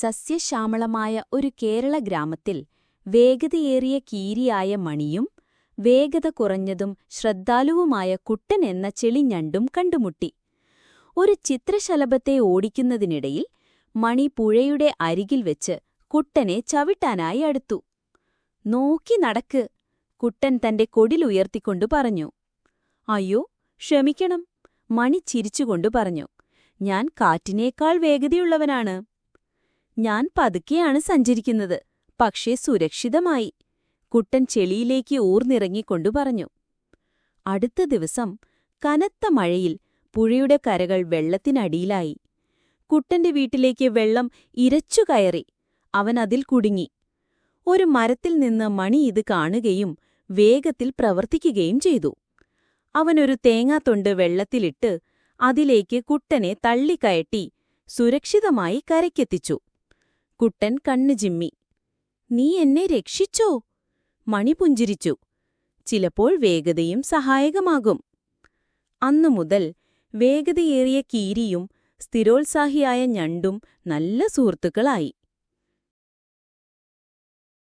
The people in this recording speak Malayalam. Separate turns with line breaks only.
സസ്യശ്യാമളമായ ഒരു കേരള ഗ്രാമത്തിൽ വേഗതയേറിയ കീരിയായ മണിയും വേഗത കുറഞ്ഞതും ശ്രദ്ധാലുവുമായ കുട്ടൻ എന്ന ചെളിഞ്ഞണ്ടും കണ്ടുമുട്ടി. ഒരു ചിത്രശലഭത്തെ ഓടിക്കുന്നതിനിടയിൽ മണി പുഴയുടെ അരികിൽ വെച്ച് കുട്ടനെ ചവിട്ടാനായി അടുത്തു. നോക്കി നടക്ക് കുട്ടൻ തന്റെ കൊടിലുയർത്തിക്കൊണ്ടു പറഞ്ഞു. അയ്യോ ക്ഷമിക്കണം മണി ചിരിച്ചുകൊണ്ടു പറഞ്ഞു. ഞാൻ കാറ്റിനേക്കാൾ വേഗതയുള്ളവനാണ്. ഞാൻ പതുക്കെയാണ് സഞ്ചരിക്കുന്നത്. പക്ഷേ സുരക്ഷിതമായി. കുട്ടൻ ചെളിയിലേക്ക് ഊർന്നിറങ്ങിക്കൊണ്ടു പറഞ്ഞു. അടുത്ത ദിവസം കനത്ത മഴയിൽ പുഴയുടെ കരകൾ വെള്ളത്തിനടിയിലായി. കുട്ടന്റെ വീട്ടിലേക്ക് വെള്ളം ഇരച്ചു കയറി. അവൻ അതിൽ കുടുങ്ങി. ഒരു മരത്തിൽ നിന്ന് മണി ഇത് കാണുകയും വേഗത്തിൽ പ്രവർത്തിക്കുകയും ചെയ്തു. അവനൊരു തേങ്ങാത്തൊണ്ട് വെള്ളത്തിലിട്ട് അതിലേക്ക് കുട്ടനെ തള്ളിക്കയറ്റി സുരക്ഷിതമായി കരയ്ക്കെത്തിച്ചു. കുട്ടൻ കണ്ണു ചിമ്മി. നീ എന്നെ രക്ഷിച്ചോ? മണി പുഞ്ചിരിച്ചു. ചിലപ്പോൾ വേഗതയും സഹായകമാകും. അന്നുമുതൽ വേഗതയേറിയ കീരിയും സ്ഥിരോത്സാഹിയായ ഞണ്ടും നല്ല സുഹൃത്തുക്കളായി.